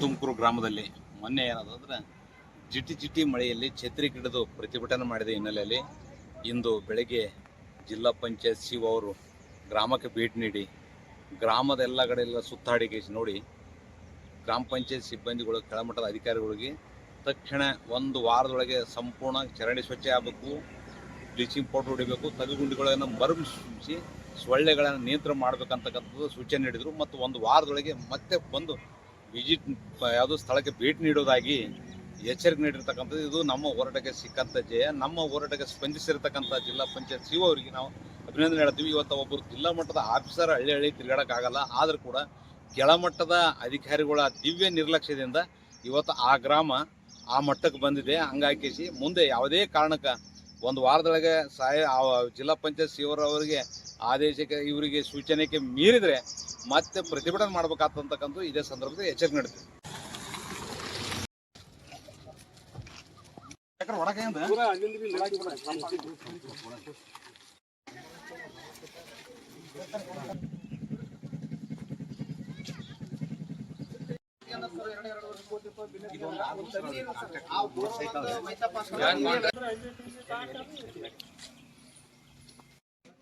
ತುಮಕೂರು ಗ್ರಾಮದಲ್ಲಿ ಮೊನ್ನೆ ಏನಾದಂದ್ರೆ ಜಿಟಿ ಜಿಟಿ ಮಳೆಯಲ್ಲಿ ಛತ್ರಿ ಗಿಡದು ಪ್ರತಿಭಟನೆ ಮಾಡಿದ ಹಿನ್ನೆಲೆಯಲ್ಲಿ ಇಂದು ಬೆಳಗ್ಗೆ ಜಿಲ್ಲಾ ಪಂಚಾಯತ್ ಸಿ ಅವರು ಗ್ರಾಮಕ್ಕೆ ಭೇಟಿ ನೀಡಿ ಗ್ರಾಮದ ಎಲ್ಲ ಕಡೆ ಎಲ್ಲ ಸುತ್ತಾಡಿ ನೋಡಿ ಗ್ರಾಮ ಪಂಚಾಯತ್ ಸಿಬ್ಬಂದಿಗಳು, ಕೆಳಮಟ್ಟದ ಅಧಿಕಾರಿಗಳಿಗೆ ತಕ್ಷಣ ಒಂದು ವಾರದೊಳಗೆ ಸಂಪೂರ್ಣ ಚರಂಡಿ ಸ್ವಚ್ಛ ಆಗಬೇಕು, ಬ್ಲೀಚಿಂಗ್ ಪೌಡರ್ ಹೊಡಿಬೇಕು, ತಗುಗುಂಡಿಗಳನ್ನು ಮರುಗಿಸಿ ಸೊಳ್ಳೆಗಳನ್ನು ನಿಯಂತ್ರಣ ಮಾಡಬೇಕಂತಕ್ಕಂಥದ್ದು ಸೂಚನೆ ನೀಡಿದರು. ಮತ್ತು ಒಂದು ವಾರದೊಳಗೆ ಮತ್ತೆ ಬಂದು ವಿಸಿಟ್ ಯಾವುದೋ ಸ್ಥಳಕ್ಕೆ ಭೇಟಿ ನೀಡೋದಾಗಿ ಎಚ್ಚರಿಕೆ ನೀಡಿರ್ತಕ್ಕಂಥದ್ದು ಇದು. ನಮ್ಮ ಹೋರಾಟಕ್ಕೆ ಸಿಕ್ಕಂಥ ಜಯ. ನಮ್ಮ ಹೋರಾಟಕ್ಕೆ ಸ್ಪಂದಿಸಿರ್ತಕ್ಕಂಥ ಜಿಲ್ಲಾ ಪಂಚಾಯತ್ ಸಿ ಅವರಿಗೆ ನಾವು ಅಭಿನಂದನೆ ಹೇಳ್ತೀವಿ. ಇವತ್ತು ಒಬ್ಬರು ಜಿಲ್ಲಾ ಮಟ್ಟದ ಆಫೀಸರ್ ಹಳ್ಳಿ ಹಳ್ಳಿ ತಿರುಗಾಡೋಕ್ಕಾಗಲ್ಲ. ಆದರೂ ಕೂಡ ಕೆಳಮಟ್ಟದ ಅಧಿಕಾರಿಗಳ ದಿವ್ಯ ನಿರ್ಲಕ್ಷ್ಯದಿಂದ ಇವತ್ತು ಆ ಗ್ರಾಮ ಆ ಮಟ್ಟಕ್ಕೆ ಬಂದಿದೆ. ಹಂಗಾಕಿಸಿ ಮುಂದೆ ಯಾವುದೇ ಕಾರಣಕ್ಕೆ ಒಂದು ವಾರದೊಳಗೆ ಸಾಯ ಜಿಲ್ಲಾ ಪಂಚಾಯತ್ ಸಿ ಅವರಿಗೆ ಆದೇಶಕ್ಕೆ ಇವರಿಗೆ ಸೂಚನೆಗೆ ಮೀರಿದರೆ ಮತ್ತೆ ಪ್ರತಿಭಟನೆ ಮಾಡಬೇಕಾದಂತಕ್ಕಂಥ ಇದೇ ಸಂದರ್ಭದಲ್ಲಿ ಎಚ್ಚರಿಕೆ ನೀಡ್ತೀವಿ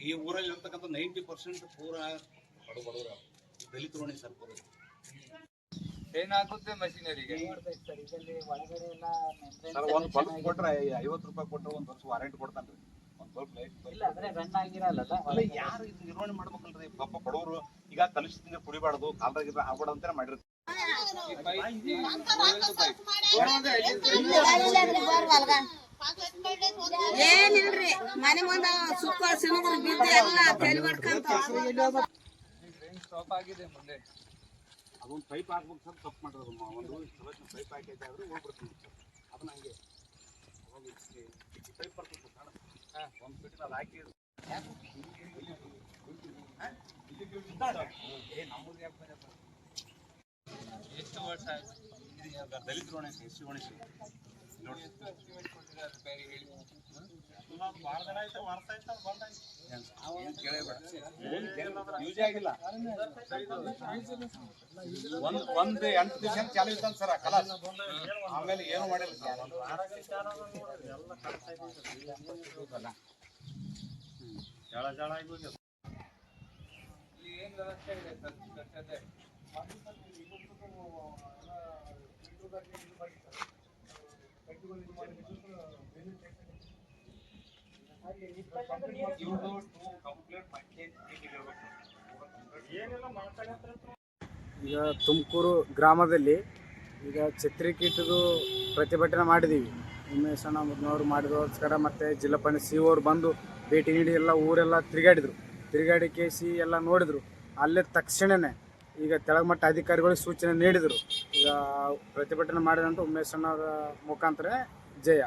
ಈ ಊರಲ್ಲಿ ಇರ್ತಕ್ಕಂಥ ನೈಂಟಿ ಪರ್ಸೆಂಟ್ ಪೂರ ಬಡ ಬಡವರ ದಲಿತ ರೋಣಿ ಸರ್ ಪೂರ ಏನಾಗುತ್ತೆ ಮಷಿನರಿಗೆ ಸರ್ ಒಂದು ಬಲ್ಬ್ ಕೊಟ್ರೆ ಐವತ್ತು ರೂಪಾಯಿ ಕೊಟ್ರೆ ಒಂದು ವರ್ಷ ವಾರಂಟಿ ಕೊಡ್ತಾನೆ ಒಂದು ಬಲ್ಬ್ ಲೈಟ್ ಇಲ್ಲ ಅಂದ್ರೆ ರನ್ ಆಗಿರಲ್ಲ ಅಲ್ಲ? ಯಾರು ಇದು ನಿರ್ವಹಣೆ ಮಾಡ್ಬೇಕಲ್ರಿ? ಪಾಪ ಬಡವರು ಈಗ ಕಲುಷಿತ ಕುಡಿಬಾರ್ದು ಕಾಲ್ದಾಗ ಆಗ್ಬಾರ್ದು ಅಂತ ಮಾಡಿರ್ತಾರೆ ಏನಿಲ್ರಿ ಮನೆ ಮುಂದ ಸುಕ್ಕ ಬಿದ್ದು ಎಲ್ಲ ಸ್ಟಾಪ್ ಆಗಿದೆ ಮುಂದೆ ಅದೊಂದು ಪೈಪ್ ತಪ್ಪು ಒಂದು ಪೈಪ್ ಹಾಕೈತೆ ಹೋಗ್ಬಿಡ್ತೀನಿ ಅದನ್ನ ಹಂಗೆ ಪೈಪ್ ಹಾಂ ಒಂದು ಹಾಕಿ ನಮ್ಮದು ಯಾಕೆ? ಎಷ್ಟು ವರ್ಷ ಆಯ್ತು ದಲಿತರು ಈಗ ದಲಿತ ರೋಣಿ ಎಸ್ ಸಿ ರೋಣಿ ನೋಡಿ ಎಷ್ಟು ಹೇಳಿ ಯೂಸ್ ಆಗಿಲ್ಲ ಒಂದ್ ಎಂಟು ದಿವಸ ಚಾಲು ಇತ್ತಂತ ಸರ್ ಕಲಾಸ್ ಆಮೇಲೆ ಏನು ಮಾಡಿಲ್ಲ ಸರ್ ಇಲ್ಲಿ ಏನ್ ವ್ಯವಸ್ಥೆ ಇದೆ ಸರ್ ಈಗ ತುಮಕೂರು ಗ್ರಾಮದಲ್ಲಿ ಈಗ ಛತ್ರಿಕೀಟದು ಪ್ರತಿಭಟನೆ ಮಾಡಿದ್ದೀವಿ ಉಮೇಶ್ ಅಣ್ಣ ಮುದ್ನವ್ರು ಮಾಡಿದೋಸ್ಕರ ಮತ್ತು ಜಿಲ್ಲಾ ಪಂಚಾಯತ್ ಸಿ ಅವ್ರು ಬಂದು ಭೇಟಿ ನೀಡಿ ಎಲ್ಲ ಊರೆಲ್ಲ ತಿರುಗಾಡಿದರು. ತಿರುಗಾಡಿ ಕೇಸಿ ಎಲ್ಲ ನೋಡಿದರು. ಅಲ್ಲೇ ತಕ್ಷಣವೇ ಈಗ ತೆಳಗಮಟ್ಟ ಅಧಿಕಾರಿಗಳಿಗೆ ಸೂಚನೆ ನೀಡಿದರು. ಈಗ ಪ್ರತಿಭಟನೆ ಮಾಡಿದಂಥ ಉಮೇಶ್ ಅಣ್ಣವರ ಮುಖಾಂತರ ಜಯ.